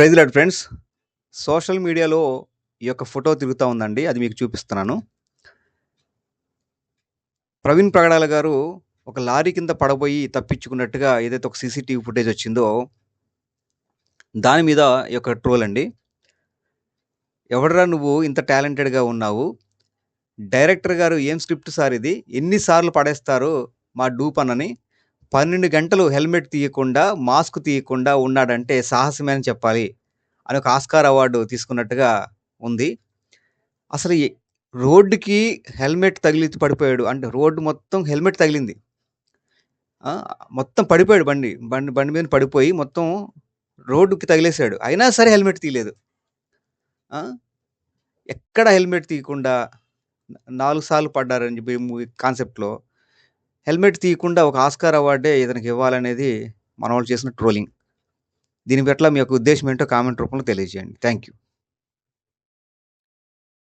Praise lord friends. Social మీడియాలో ఈ యొక్క ఫోటో తిరుగుతూ ఉందండి. అది మీకు చూపిస్తున్నాను. ప్రవీణ్ ప్రగడాల గారు ఒక లారీ కింద పడబోయి తప్పించుకున్నట్టుగా ఏదైతే ఒక సీసీటీవీ ఫుటేజ్ వచ్చిందో దాని మీద ఈ యొక్క ట్రోల్ అండి. ఎవడురా నువ్వు ఇంత టాలెంటెడ్‌గా ఉన్నావు. డైరెక్టర్ గారు ఏం స్క్రిప్ట్ సార్ ఇది. ఎన్నిసార్లు పడేస్తారు మా డూపనని 12 గంటలు హెల్మెట్ తీయకుండా, మాస్క్ తీయకుండా ఉన్నాడంటే సాహసమే అని చెప్పాలి. అని ఒక ఆస్కార్ అవార్డు తీసుకున్నట్టుగా ఉంది. అసలు రోడ్డుకి హెల్మెట్ తగిలి పడిపోయాడు. అంటే రోడ్డు మొత్తం హెల్మెట్ తగిలింది. మొత్తం పడిపోయాడు బండి. బండి బండి మీద పడిపోయి మొత్తం రోడ్డుకి తగిలేశాడు అయినా సరే హెల్మెట్ తీయలేదు. ఎక్కడ హెల్మెట్ తీయకుండా నాలుగు సార్లు పడ్డారని చెప్పి మూవీ కాన్సెప్ట్‌లో హెల్మెట్ తీయకుండా ఒక ఆస్కార్ అవార్డే ఇతనికి ఇవ్వాలనేది మన వాళ్ళు చేసిన ట్రోలింగ్. దీని పట్ల మీ యొక్క ఉద్దేశం ఏంటో కామెంట్ రూపంలో తెలియజేయండి. Thank you.